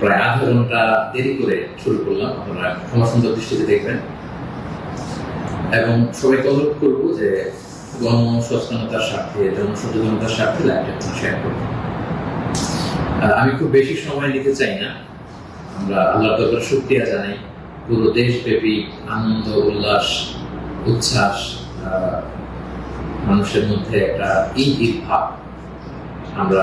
প্রায় ঘণ্টা দেরি করে শুরু করলাম। আপনারা ক্ষমা সুন্দর দৃষ্টিতে দেখবেন। এবং সবাইকে অনুরোধ যে গণ সচেতনতার স্বার্থে স্বার্থে শেয়ার করব আমি খুব বেশি সময় নিতে চাই না। আমরা আল্লাহ তাআলার শুকরিয়া জানাই। পুরো দেশব্যাপী আনন্দ, উল্লাস, উচ্ছ্বাস মানুষের মধ্যে একটা ঈদ ঈদ ভাব আমরা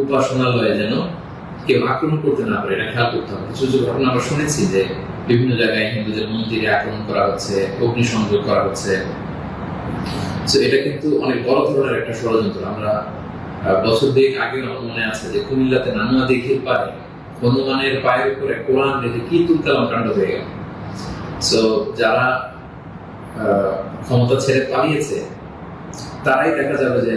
উপাসনালয়ে যেন কেউ আক্রমণ করতে না পারে, এটা খেয়াল করতে হবে। কিছু কিছু ঘটনা আমরা শুনেছি যে বিভিন্ন জায়গায় হিন্দুদের মন্দিরে আক্রমণ করা হচ্ছে, অগ্নিসংযোগ করা হচ্ছে। তো এটা কিন্তু অনেক বড় ধরনের একটা ষড়যন্ত্র। আমরা বছর দেড় আগে আমার মনে আছে যে কুমিল্লাতে নানুয়া দিঘির পারে হনুমানের পায়ের উপরে কোরআন রেখে কি তুলকালাম কাণ্ড হয়ে গেল। সো যারা ক্ষমতা ছেড়ে পালিয়েছে, তারাই দেখা যাবে যে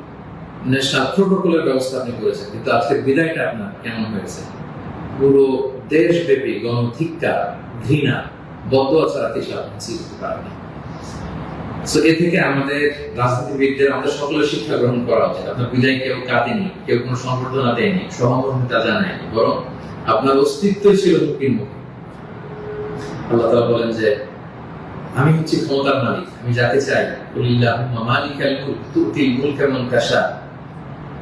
ন্যাশনাল প্রোটোকলের ব্যবস্থা আপনি করেছেন, কিন্তু আজকে বিদায়টা আপনার কেমন হয়েছে? পুরো দেশব্যাপী গণধিক্কার, ঘৃণা, বদয়া কিছু আপনি চিনতে পারেন সো এ থেকে আমাদের রাজনীতিবিদদের, আমাদের সকলের শিক্ষা গ্রহণ করা উচিত। আপনার বিদায় কেউ কাঁদেনি, কেউ কোনো সম্বর্ধনা দেয়নি সহমর্মিতা জানায়নি, বরং আপনার অস্তিত্বই ছিল হুকির মুখে। আল্লাহ তাআলা বলেন যে, আমি হচ্ছি ক্ষমতার মালিক, আমি যাকে চাই, কুলিল্লাহুম্মা মালিকাল মুলক, তুতিল মুলকা মান তাশা।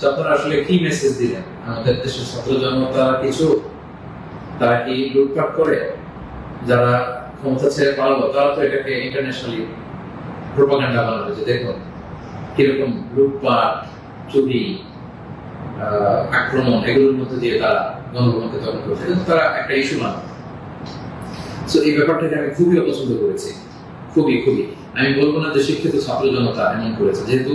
তো আসলে কি মেসেজ দিলেন? আমাদের দেশের ছাত্র জনতা কিছু? তারা কি লুটপাট করে? যারা ক্ষমতা ছেড়ে পালালো, তারা তো এটাকে ইন্টারন্যাশনালি প্রোপাগান্ডা বানানো হয়েছে দেখুন, কীরকম লুটপাট, চুরি আক্রমণ, এগুলোর মধ্যে দিয়ে তারা গণভবনকে তখন করছে। কিন্তু তারা একটা ইস্যু মানে তো এই ব্যাপারটাকে আমি খুবই অপছন্দ করেছি। খুবই খুবই। আমি বলব না যে শিক্ষিত ছাত্র জনতা এমন করেছে। যেহেতু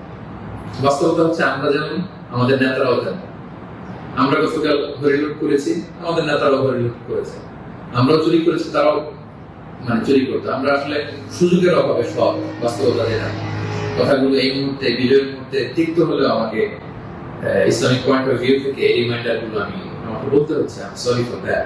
বাস্তবতা হচ্ছে আমরা যেমন, আমাদের নেতারাও যেমন আমরা গতকাল হরিলুট করেছি, আমাদের নেতারাও হরিলুট করেছে। আমরাও চুরি করেছি, তারাও মানে চুরি করতো। আমরা আসলে সুযোগের অভাবে সব বাস্তবতা যেটা কথাগুলো এই মুহূর্তে, বিজয়ের মুহূর্তে তিক্ত হলেও আমাকে ইসলামিক পয়েন্ট অফ ভিউ থেকে এই রিমাইন্ডারগুলো আমি, আমাকে বলতে হচ্ছে আমি সরি ফর দ্যাট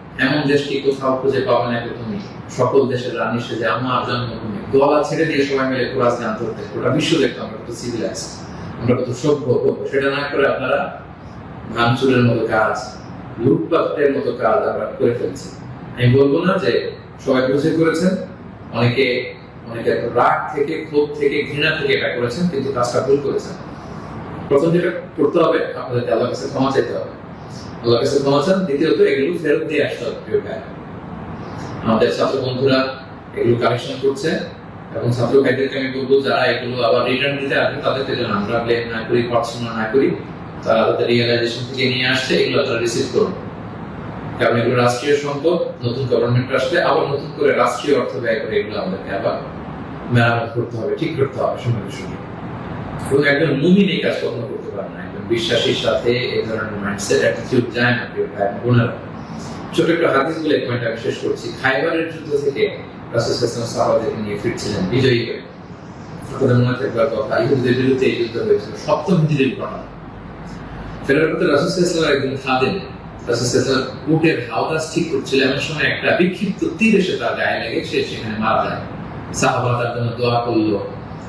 এমন দেশকে কোথাও খুঁজে পাবে না তুমি সকল দেশের রানী সেজে আমার জন্মভূমি। গলা ছেড়ে দিয়ে সবাই মিলে কোরআস গান করতে গোটা বিশ্ব দেখতো আমরা কত সিভিলাইজ আমরা কত সভ্য হব সেটা না করে আপনারা ভাঙচুরের মতো কাজ, লুটপাটের মতো কাজ আমরা করে ফেলছি। আমি বলব না যে সবাই বুঝে করেছেন, অনেকে অনেকে রাগ থেকে, ক্ষোভ থেকে, ঘৃণা থেকে এটা করেছেন, কিন্তু কাজটা ভুল করেছেন। প্রথম যেটা করতে হবে, আপনাদেরকে আল্লাহ কাছে ক্ষমা চাইতে হবে। দ্বিতীয়ত, এগুলো ফেরত দিয়ে আসতে হবে প্রিয় ভাই আমাদের ছাত্র বন্ধুরা এগুলো কালেকশন করছে এবং ছাত্র ভাইদেরকে আমি বলব, যারা এগুলো আবার রিটার্ন দিতে আসবে, তাদেরকে যেন আমরা না করি না করি, তারা তাদের রিয়েলাইজেশন থেকে নিয়ে আসছে, এগুলো তারা রিসিভ করুন। কারণ এগুলো রাষ্ট্রীয় সম্পদ, নতুন গভর্নমেন্ট আসলে আবার নতুন করে রাষ্ট্রীয় অর্থ ব্যয় করে এগুলো আমাদেরকে আবার মেরামত করতে হবে, ঠিক করতে হবে, সঙ্গে সঙ্গে। এবং একজন মুমিন এই কাজ কখনো করতে পারে না, একজন বিশ্বাসীর সাথে এই ধরনের মাইন্ডসেট অ্যাটিটিউড যায় না, প্রিয় ভাই, বোনেরা। ছোট একটা হাদিস বলে পয়েন্ট আমি শেষ করছি। খাইবারের যুদ্ধ থেকে রাসূল সাহাবাদেরকে নিয়ে ফিরছিলেন, বিজয়ী হয়ে। আপনাদের মনে কথা ইহুদিদের বিরুদ্ধে এই যুদ্ধ হয়েছিল, সপ্তম ঘটনা। ফেরার পথে রাসূল একদিন খাদেন রাসূল উটের হাওদাস ঠিক করছিল এমন সময় একটা বিক্ষিপ্ত তীর এসে তার গায়ে লেগে সে সেখানে মারা যায়। সাহাবা তার জন্য দোয়া করল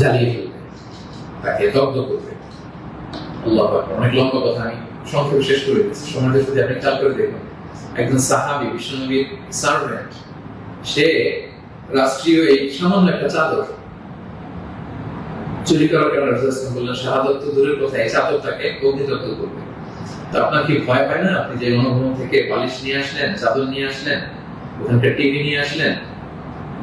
জ্বালিয়ে ফেলবে। তাকে দগ্ধ করবে। আল্লাহ অনেক লম্বা কথা আমি সংক্ষেপে শেষ করে দিচ্ছি। সময়টা যদি আপনি খেয়াল করে দেখুন। একজন সাহাবি, বিশ্বনবীর সার্ভেন্ট সে রাষ্ট্রীয় এই সামান্য একটা চাদর চুরি করার কারণে বললেন, শাহাদত তো দূরের কথা, এই চাদর তাকে অগ্নিদগ্ধ করবে। তো আপনার কি ভয় পায় না? আপনি যে অনুভব থেকে বালিশ নিয়ে আসলেন, চাদর নিয়ে আসলেন, ওখানকার টিভি নিয়ে আসলেন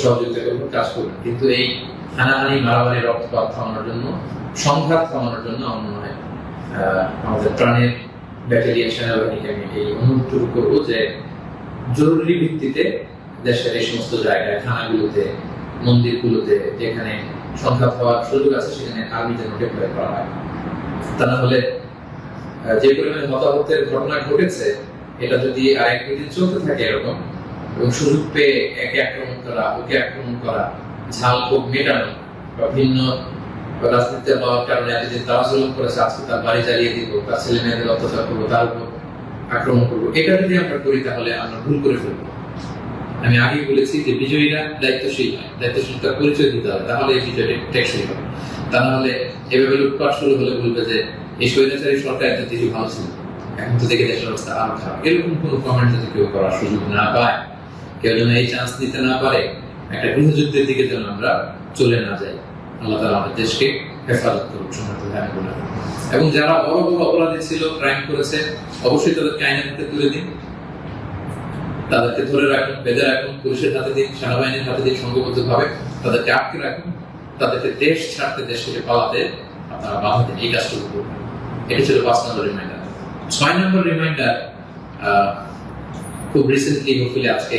সহযোগিতা করবেন কাজ করবেন কিন্তু এই হানাহানি, মারামারি, রক্তপাত থামানোর জন্য, সংঘাত থামানোর জন্য আমার মনে হয় আমাদের প্রাণের ব্যাটালিয়ান সেনাবাহিনীকে আমি এই অনুরোধটুকু করব যে জরুরি ভিত্তিতে দেশের এই সমস্ত জায়গায়, থানাগুলোতে, মন্দিরগুলোতে, যেখানে সংঘাত হওয়ার সুযোগ আছে, সেখানে আর্মি যেন ডেপ্লয় করা হয়। তা না হলে যে পরিমাণে হতাহতের ঘটনা ঘটেছে, এটা যদি আর এক দুদিন চলতে থাকে এরকম এবং সুযোগ পেয়ে একে আক্রমণ করা, ওকে আক্রমণ করা, ঝাল ক্ষোভ মেটানো বা ভিন্ন রাজনীতিতে পাওয়ার কারণে এতদিন তারা জুলুম করেছে, আজকে তার বাড়ি জ্বালিয়ে দিব, তার ছেলে মেয়েদের অত্যাচার করব, তার উপর আক্রমণ করব, এটা যদি আমরা করি তাহলে আমরা ভুল করে ফেলব। আমি আগেই বলেছি যে বিজয়ীরা দায়িত্বশীল হয় দায়িত্বশীলতার পরিচয় দিতে হবে, তাহলে এই বিজয়টা টেকসই হবে। তা না হলে এভাবে লুটপাট শুরু হলে বলবে যে এই স্বৈরাচারী সরকার একটা দেশে ভালো ছিল, এখন তো দেখে দেশের অবস্থা আরও খারাপ। এরকম কোনো কমেন্ট যদি কেউ করার সুযোগ না পায় কেউ যেন এই চান্স নিতে না পারে, একটা গৃহযুদ্ধের দিকে যেন আমরা চলে না যাই। আল্লাহ তালা আমাদের দেশকে হেফাজত করুন সমর্থ ধ্যান করুন এবং যারা বড় বড় অপরাধী ছিল ক্রাইম করেছে, অবশ্যই তাদেরকে আইনের হাতে তুলে দিন। তাদেরকে ধরে রাখুন, বেঁধে রাখুন, পুলিশের হাতে দিন, সেনাবাহিনীর হাতে দিন সংঘবদ্ধ ভাবে তাদেরকে আটকে রাখুন। তাদেরকে দেশ ছাড়তে, দেশ থেকে পালাতে আপনারা বাধা দিন। এই কাজটুকু করবেন এটি ছিল পাঁচ নম্বর রিমাইন্ডার ছয় নম্বর রিমাইন্ডার খুব রিসেন্টলি হোপফুলি আজকে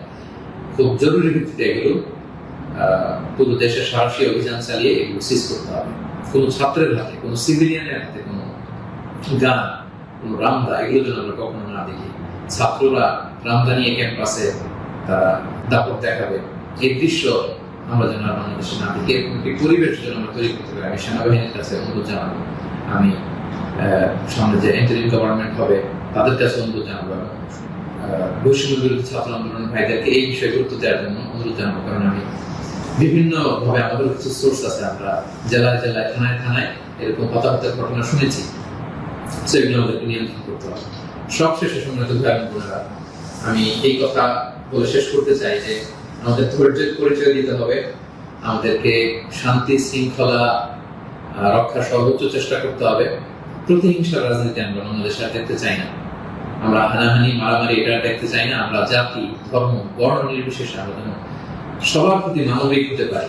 খুব জরুরি ভিত্তিতে এগুলো পুরো দেশের সাহসী অভিযান চালিয়ে এগুলো সিজ করতে হবে। কোনো ছাত্রের হাতে, কোনো সিভিলিয়ানের হাতে, কোনো গান, কোনো রামদা, এগুলো যেন আমরা কখনো না দেখি। ছাত্ররা রামদা নিয়ে ক্যাম্পাসে তারা দাপট দেখাবে। এই দৃশ্য আমরা যেন বাংলাদেশে না দেখি। এরকম একটি পরিবেশ যেন আমরা তৈরি করতে পারি। আমি সেনাবাহিনীর কাছে অনুরোধ জানাব। আমি সামনে যে ইন্টারিম গভর্নমেন্ট হবে, তাদের কাছে অনুরোধ জানাব। ছাত্র আন্দোলন ভাইদেরকে এই বিষয়ে গুরুত্ব দেওয়ার জন্য অনুরোধ জানাব। কারণ আমি বিভিন্ন ভাবে আমাদের কিছু সোর্স আছে, আমরা জেলায় জেলায়, থানায় থানায় এরকম হতাহতের ঘটনা শুনেছি। সেগুলো আমাদেরকে নিয়ন্ত্রণ করতে হবে। সব শেষে সম্মানিত আমি এই কথা বলে শেষ করতে চাই যে আমাদের ধৈর্যের পরিচয় দিতে হবে। আমাদেরকে শান্তি, শৃঙ্খলা রক্ষার সর্বোচ্চ চেষ্টা করতে হবে। প্রতিহিংসার রাজনীতি আমরা বাংলাদেশে দেখতে চাই না। আমরা হানাহানি, মারামারি, এটা দেখতে চাই না। আমরা জাতি, ধর্ম বর্ণ নির্বিশেষে আমরা যেন সবার প্রতি মানবিক হতে পারি।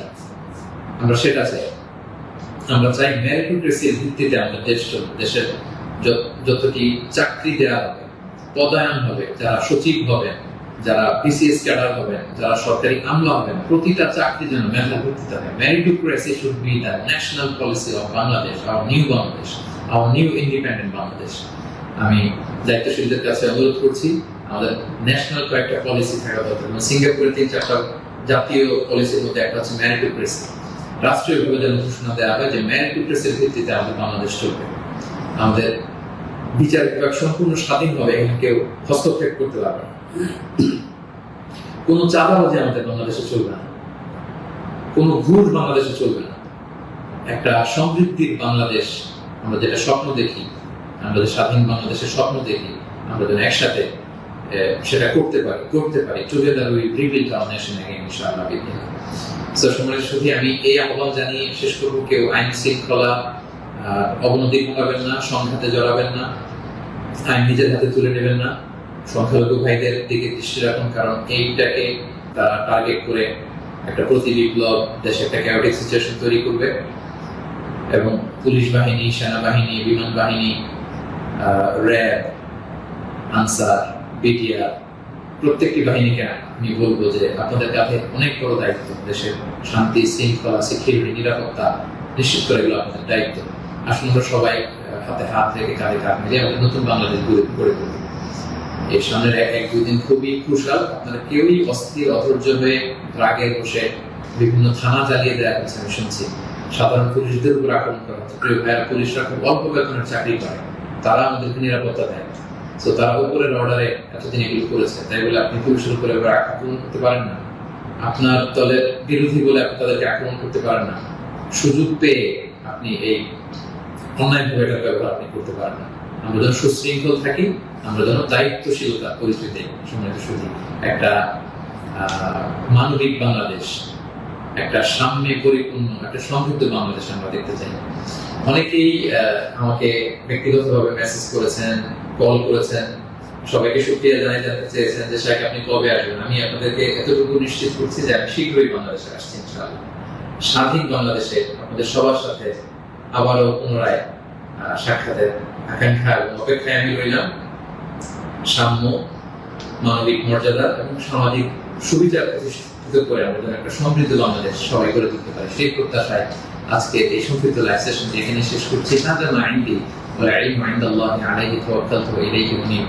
আমরা সেটা চাই। আমরা চাই মেরিটোক্রেসির ভিত্তিতে আমাদের দেশ দেশের যত- যতটি চাকরি দেওয়া হবে পদায়ন হবে, যারা সচিব হবেন, যারা বিসিএস ক্যাডার হবেন, যারা সরকারি আমলা হবেন, প্রতিটা চাকরি যেন মেধার ভিত্তিতে meritocracy should be the national policy of Bangladesh our new Bangladesh our new independent Bangladesh আমি দায়িত্বশীলদের কাছে অনুরোধ করছি, আমাদের ন্যাশনাল কয়েকটা পলিসি থাকা দরকার। যেমন সিঙ্গাপুরের তিন চারটা জাতীয় পলিসির মধ্যে একটা হচ্ছে মেরিটোক্রেসি রাষ্ট্রীয়ভাবে যেন ঘোষণা দেওয়া হয় যে মেরিটোক্রেসির ভিত্তিতে আমাদের বাংলাদেশ চলবে। আমাদের বিচার বিভাগ সম্পূর্ণ স্বাধীনভাবে এখানে কেউ হস্তক্ষেপ করতে পারবে না। কোনো যে আমাদের বাংলাদেশে চলবে না। কোনো ঘুষ বাংলাদেশে চলবে না। একটা সমৃদ্ধির বাংলাদেশ আমরা যেটা স্বপ্ন দেখি আমরা যে স্বাধীন বাংলাদেশের স্বপ্ন দেখি, আমরা যেন একসাথে সেটা করতে পারি করতে পারি together we rebuild the nation again ইনশাআল্লাহ বিদিল্লাহ সো আমি এই আহ্বান জানিয়ে শেষ করব, কেউ আইন শৃঙ্খলা অবনতি ঘটাবেন না, সংঘাতে জড়াবেন না, আইন নিজের হাতে তুলে নেবেন না, সংখ্যালঘু ভাইদের দিকে দৃষ্টি রাখুন, কারণ এইটাকে তারা টার্গেট করে একটা প্রতি বিপ্লব, দেশে একটা ক্যাওটিক সিচুয়েশন তৈরি করবে, এবং পুলিশ বাহিনী, সেনাবাহিনী, বিমান বাহিনী র্যাব আনসার বিডিআর প্রত্যেকটি বাহিনীকে আমি বলব যে আপনাদের কাঁধে অনেক বড় দায়িত্ব। দেশের শান্তি, শৃঙ্খলা সিকিউরিটি নিরাপত্তা নিশ্চিত করে এগুলো আপনাদের দায়িত্ব। আসুন আমরা সবাই হাতে হাত রেখে কাঁধে কাঁধ মিলিয়ে আমাদের নতুন বাংলাদেশ গড়ে গড়ে তুলি এর সামনের এক দুই দিন খুবই খুশাল আপনারা কেউই অস্থির, অধৈর্য হয়ে রাগে বসে বিভিন্ন থানা জ্বালিয়ে দেওয়া হচ্ছে আমি শুনছি। সাধারণ পুলিশদের উপর আক্রমণ করা হচ্ছে। পুলিশরা খুব অল্প বেতনের চাকরি করে। তারা আমাদেরকে নিরাপত্তা দেয় তো তারা উপরের অর্ডারে এতদিন এগুলো করেছে। তাই বলে আপনি পুলিশের উপরে আক্রমণ করতে পারেন না। আপনার দলের বিরোধী বলে আপনি তাদেরকে আক্রমণ করতে পারেন না। সুযোগ পেয়ে আপনি এই অন্যায়ভাবে এটার ব্যবহার আপনি করতে পারেন না। আমরা যেন সুশৃঙ্খল থাকি, আমরা যেন দায়িত্বশীলতা দিই সম্মানিত শুধু একটা মানবিক বাংলাদেশ একটা সামনে পরিপূর্ণ, একটা সমৃদ্ধ বাংলাদেশ আমরা দেখতে চাই। অনেকেই আমাকে ব্যক্তিগতভাবে মেসেজ করেছেন কল করেছেন। সবাইকে সুক্রিয়া জানাই জানতে চেয়েছেন যে শাহ আপনি কবে আসবেন? আমি আপনাদেরকে এতটুকু নিশ্চিত করছি যে, আমি শীঘ্রই বাংলাদেশে আসছি, ইনশাআল্লাহ। স্বাধীন বাংলাদেশে আপনাদের সবার সাথে আবারও পুনরায় সাক্ষাতের আকাঙ্ক্ষা এবং অপেক্ষায় আমি রইলাম। সাম্য, মানবিক মর্যাদা এবং সামাজিক সুবিধা প্রতিষ্ঠিত করে আমরা যেন একটা সমৃদ্ধ বাংলাদেশ সবাই করে তুলতে পারি সেই প্রত্যাশায় আজকে এই সংক্ষিপ্ত লাইভ সেশন এখানে শেষ করছি না যেন আইনটি ولا علم عند الله عليه توكلت وإليه أنيب